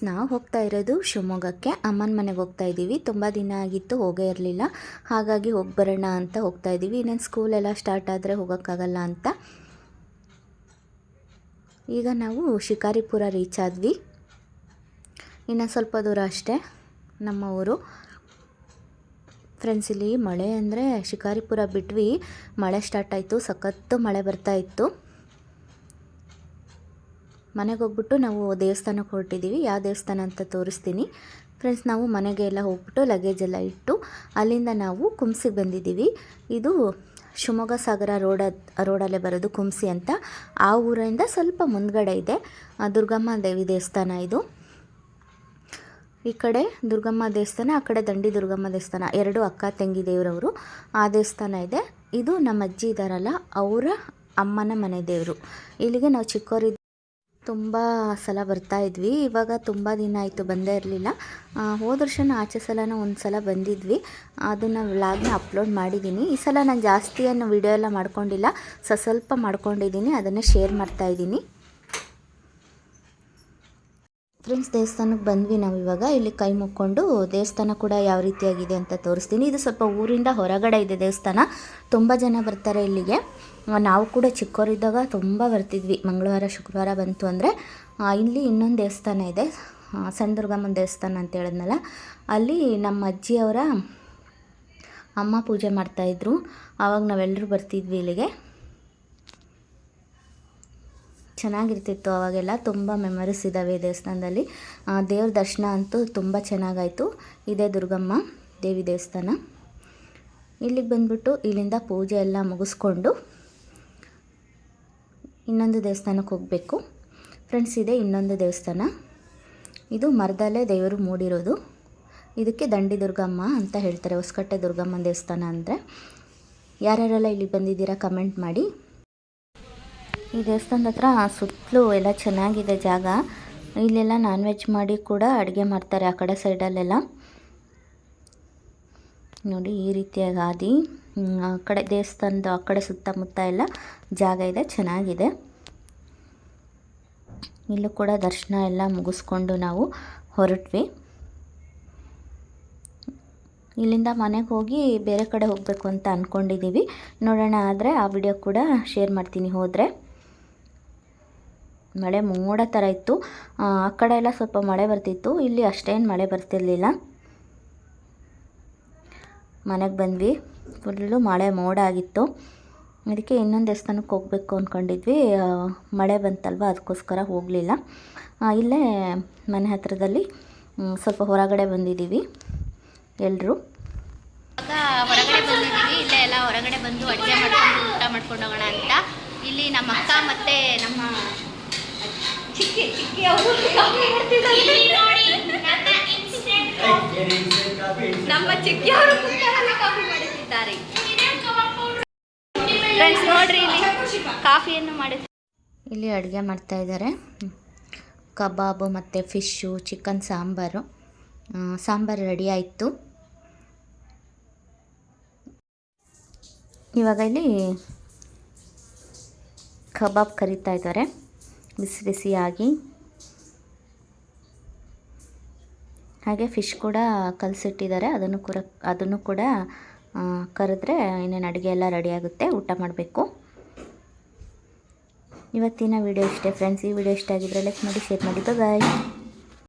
Friends ನಾವು ಹೋಗ್ತಾ ಇರೋದು ಶಿವಮೊಗ್ಗಕ್ಕೆ. ಅಮ್ಮನ ಮನೆಗೆ ಹೋಗ್ತಾ ಇದ್ದೀವಿ. ತುಂಬ ದಿನ ಆಗಿತ್ತು, ಹೋಗೇ ಇರಲಿಲ್ಲ. ಹಾಗಾಗಿ ಹೋಗಿ ಬರೋಣ ಅಂತ ಹೋಗ್ತಾ ಇದ್ದೀವಿ. ಇನ್ನೇನು ಸ್ಕೂಲೆಲ್ಲ ಸ್ಟಾರ್ಟ್ ಆದರೆ ಹೋಗೋಕ್ಕಾಗಲ್ಲ ಅಂತ. ಈಗ ನಾವು ಶಿಕಾರಿಪುರ ರೀಚ್ ಆದ್ವಿ. ಇನ್ನು ಸ್ವಲ್ಪ ದೂರ ಅಷ್ಟೇ, ನಮ್ಮ ಊರು. ಫ್ರೆಂಡ್ಸ್ ಇಲ್ಲಿ ಮಳೆ ಅಂದರೆ ಶಿಕಾರಿಪುರ ಬಿಟ್ವಿ. ಮಳೆ ಸ್ಟಾರ್ಟ್ ಆಯಿತು, ಸಖತ್ತು ಮಳೆ ಬರ್ತಾ ಇತ್ತು. ಮನೆಗೆ ಹೋಗ್ಬಿಟ್ಟು ನಾವು ದೇವಸ್ಥಾನಕ್ಕೆ ಹೊರಟಿದ್ದೀವಿ ಯಾವ ದೇವಸ್ಥಾನ ಅಂತ ತೋರಿಸ್ತೀನಿ. ಫ್ರೆಂಡ್ಸ್ ನಾವು ಮನೆಗೆ ಎಲ್ಲ ಹೋಗ್ಬಿಟ್ಟು ಲಗೇಜ್ ಎಲ್ಲ ಇಟ್ಟು ಅಲ್ಲಿಂದ ನಾವು ಕುಂಸಿಗೆ ಬಂದಿದ್ದೀವಿ. ಇದು ಶಿವಮೊಗ್ಗ ಸಾಗರ ರೋಡ ರೋಡಲ್ಲೇ ಬರೋದು ಕುಂಸಿ ಅಂತ. ಆ ಊರಿಂದ ಸ್ವಲ್ಪ ಮುಂದ್ಗಡೆ ಇದೆ. ದುರ್ಗಮ್ಮ ದೇವಿ ದೇವಸ್ಥಾನ ಇದು. ಈ ಕಡೆ ದುರ್ಗಮ್ಮ ದೇವಸ್ಥಾನ, ಆ ಕಡೆ ದಂಡಿ ದುರ್ಗಮ್ಮ ದೇವಸ್ಥಾನ. ಎರಡು ಅಕ್ಕ ತಂಗಿ ದೇವರವರು. ಆ ದೇವಸ್ಥಾನ ಇದೆ. ಇದು ನಮ್ಮ ಅಜ್ಜಿ ಇದ್ದಾರಲ್ಲ ಅವರ ಅಮ್ಮನ ಮನೆ ದೇವರು. ಇಲ್ಲಿಗೆ ನಾವು ಚಿಕ್ಕವರಿದ್ದ ತುಂಬ ಸಲ ಬರ್ತಾ ಇದ್ವಿ. ಇವಾಗ ತುಂಬ ದಿನ ಆಯಿತು ಬಂದೇ ಇರಲಿಲ್ಲ. ಹೋದ ವರ್ಷನ ಆಚೆ ಸಲನೂ ಒಂದು ಸಲ ಬಂದಿದ್ವಿ. ಅದನ್ನು ವ್ಲಾಗ್ನ ಅಪ್ಲೋಡ್ ಮಾಡಿದ್ದೀನಿ ಈ ಸಲ ನಾನು ಜಾಸ್ತಿ ಏನು ವಿಡಿಯೋ ಎಲ್ಲ ಮಾಡ್ಕೊಂಡಿಲ್ಲ. ಸ್ವಲ್ಪ ಮಾಡ್ಕೊಂಡಿದ್ದೀನಿ ಅದನ್ನು ಶೇರ್ ಮಾಡ್ತಾಯಿದ್ದೀನಿ ಫ್ರೆಂಡ್ಸ್ ದೇವಸ್ಥಾನಕ್ಕೆ ಬಂದ್ವಿ ನಾವು ಇವಾಗ. ಇಲ್ಲಿ ಕೈ ಮುಕ್ಕೊಂಡು ದೇವಸ್ಥಾನ ಕೂಡ ಯಾವ ರೀತಿಯಾಗಿದೆ ಅಂತ ತೋರಿಸ್ತೀನಿ. ಇದು ಸ್ವಲ್ಪ ಊರಿಂದ ಹೊರಗಡೆ ಇದೆ ದೇವಸ್ಥಾನ. ತುಂಬ ಜನ ಬರ್ತಾರೆ ಇಲ್ಲಿಗೆ. ನಾವು ಕೂಡ ಚಿಕ್ಕವರಿದ್ದಾಗ ತುಂಬ ಬರ್ತಿದ್ವಿ. ಮಂಗಳವಾರ, ಶುಕ್ರವಾರ ಬಂತು ಅಂದರೆ ಇಲ್ಲಿ ಇನ್ನೊಂದು ದೇವಸ್ಥಾನ ಇದೆ. ಸಣ್ಣ ದುರ್ಗಮ್ಮನ ದೇವಸ್ಥಾನ ಅಂತ ಹೇಳಿದ್ನಲ್ಲ, ಅಲ್ಲಿ ನಮ್ಮ ಅಜ್ಜಿಯವರ ಅಮ್ಮ ಪೂಜೆ ಮಾಡ್ತಾಯಿದ್ರು ಆವಾಗ ನಾವೆಲ್ಲರೂ ಬರ್ತಿದ್ವಿ ಇಲ್ಲಿಗೆ. ಚೆನ್ನಾಗಿರ್ತಿತ್ತು ಆವಾಗೆಲ್ಲ ತುಂಬ ಮೆಮರೀಸ್ ಇದ್ದಾವೆ ದೇವಸ್ಥಾನದಲ್ಲಿ. ದೇವ್ರ ದರ್ಶನ ಅಂತೂ ತುಂಬ ಚೆನ್ನಾಗಾಯಿತು. ಇದೇ ದುರ್ಗಮ್ಮ ದೇವಿ ದೇವಸ್ಥಾನ. ಇಲ್ಲಿಗೆ ಬಂದ್ಬಿಟ್ಟು ಇಲ್ಲಿಂದ ಪೂಜೆ ಎಲ್ಲ ಮುಗಿಸ್ಕೊಂಡು ಇನ್ನೊಂದು ದೇವಸ್ಥಾನಕ್ಕೆ ಹೋಗಬೇಕು. ಫ್ರೆಂಡ್ಸ್ ಇದೆ ಇನ್ನೊಂದು ದೇವಸ್ಥಾನ. ಇದು ಮರದಲ್ಲೇ ದೇವರು ಮೂಡಿರೋದು. ಇದಕ್ಕೆ ದಂಡಿ ದುರ್ಗಮ್ಮ ಅಂತ ಹೇಳ್ತಾರೆ, ಹೊಸಕಟ್ಟೆ ದುರ್ಗಮ್ಮನ ದೇವಸ್ಥಾನ ಅಂದರೆ. ಯಾರ್ಯಾರೆಲ್ಲ ಇಲ್ಲಿ ಬಂದಿದ್ದೀರಾ ಕಮೆಂಟ್ ಮಾಡಿ. ಈ ದೇವಸ್ಥಾನದ ಹತ್ರ ಸುತ್ತಲೂ ಎಲ್ಲ ಚೆನ್ನಾಗಿದೆ ಜಾಗ. ಇಲ್ಲೆಲ್ಲ ನಾನ್ ವೆಜ್ ಮಾಡಿ ಕೂಡ ಅಡುಗೆ ಮಾಡ್ತಾರೆ ಆ ಕಡೆ ಸೈಡಲ್ಲೆಲ್ಲ ನೋಡಿ ಈ ರೀತಿಯಾಗಿ ಹಾದಿ ಆ ಕಡೆ ದೇವಸ್ಥಾನದ ಆ ಕಡೆ ಸುತ್ತಮುತ್ತ ಎಲ್ಲ ಜಾಗ ಇದೆ, ಚೆನ್ನಾಗಿದೆ. ಇಲ್ಲೂ ಕೂಡ ದರ್ಶನ ಎಲ್ಲ ಮುಗಿಸ್ಕೊಂಡು ನಾವು ಹೊರಟ್ವಿ. ಇಲ್ಲಿಂದ ಮನೆಗೆ ಹೋಗಿ ಬೇರೆ ಕಡೆ ಹೋಗಬೇಕು ಅಂತ ಅಂದ್ಕೊಂಡಿದ್ದೀವಿ ನೋಡೋಣ ಆದರೆ ಆ ವಿಡಿಯೋ ಕೂಡ ಶೇರ್ ಮಾಡ್ತೀನಿ ಹೋದರೆ. ಮಳೆ ಮೋಡ ಥರ ಇತ್ತು. ಆ ಕಡೆ ಎಲ್ಲ ಸ್ವಲ್ಪ ಮಳೆ ಬರ್ತಿತ್ತು. ಇಲ್ಲಿ ಅಷ್ಟೇನು ಮಳೆ ಬರ್ತಿರ್ಲಿಲ್ಲ. ಮನೆಗೆ ಬಂದ್ವಿ. ಫುಲ್ಲು ಮಳೆ ಮೋಡ ಆಗಿತ್ತು ಅದಕ್ಕೆ ಇನ್ನೊಂದು ದೇವಸ್ಥಾನಕ್ಕೆ ಹೋಗಬೇಕು ಅಂದ್ಕೊಂಡಿದ್ವಿ ಮಳೆ ಬಂತಲ್ವ ಅದಕ್ಕೋಸ್ಕರ ಹೋಗಲಿಲ್ಲ. ಇಲ್ಲೇ ಮನೆ ಹತ್ತಿರದಲ್ಲಿ ಸ್ವಲ್ಪ ಹೊರಗಡೆ ಬಂದಿದ್ದೀವಿ ಎಲ್ಲರೂ ಹೊರಗಡೆ ಬಂದಿದ್ದೀವಿ. ಇಲ್ಲೇ ಎಲ್ಲ ಹೊರಗಡೆ ಬಂದು ಅಡುಗೆ ಮಾಡ್ಕೊಂಡು ಊಟ ಮಾಡ್ಕೊಂಡು ಹೋಗೋಣ ಅಂತ. ಇಲ್ಲಿ ನಮ್ಮ ಅಕ್ಕ ಮತ್ತೆ ನಮ್ಮ ಚಿಕ್ಕಿ ಚಿಕ್ಕಿ ಅವರು ನಮ್ಮ ಚಿಕ್ಕಿ ಅವರು ಕಾಫಿ ಮಾಡುತ್ತಿದ್ದಾರೆ ಫ್ರೆಂಡ್ಸ್ ನೋಡ್ರಿ ಇಲ್ಲಿ ಕಾಫಿಯನ್ನು ಇಲ್ಲಿ ಅಡುಗೆ ಮಾಡ್ತಾ ಇದ್ದಾರೆ. ಕಬಾಬು ಮತ್ತು fish, chicken, sambar. Sambar ready ಆಯಿತು. ಇವಾಗ ಇಲ್ಲಿ ಕಬಾಬ್ ಕರಿತಾ ಇದ್ದಾರೆ. ಬಿಸಿ ಬಿಸಿಯಾಗಿ. ಹಾಗೆ ಫಿಶ್ ಕೂಡ ಕಲಸಿಟ್ಟಿದ್ದಾರೆ. ಅದನ್ನು ಕೂಡ ಅದನ್ನು ಕೂಡ ಕರೆದ್ರೆ ಇನ್ನೇನು ಅಡುಗೆ ಎಲ್ಲ ರೆಡಿ ಆಗುತ್ತೆ, ಊಟ ಮಾಡಬೇಕು. ಇವತ್ತಿನ ವಿಡಿಯೋ ಇಷ್ಟೇ ಫ್ರೆಂಡ್ಸ್ ಈ ವಿಡಿಯೋ ಇಷ್ಟ ಆಗಿದ್ರೆ ಲೈಕ್ ಮಾಡಿ ಶೇರ್ ಮಾಡಿ ಬಾಯ್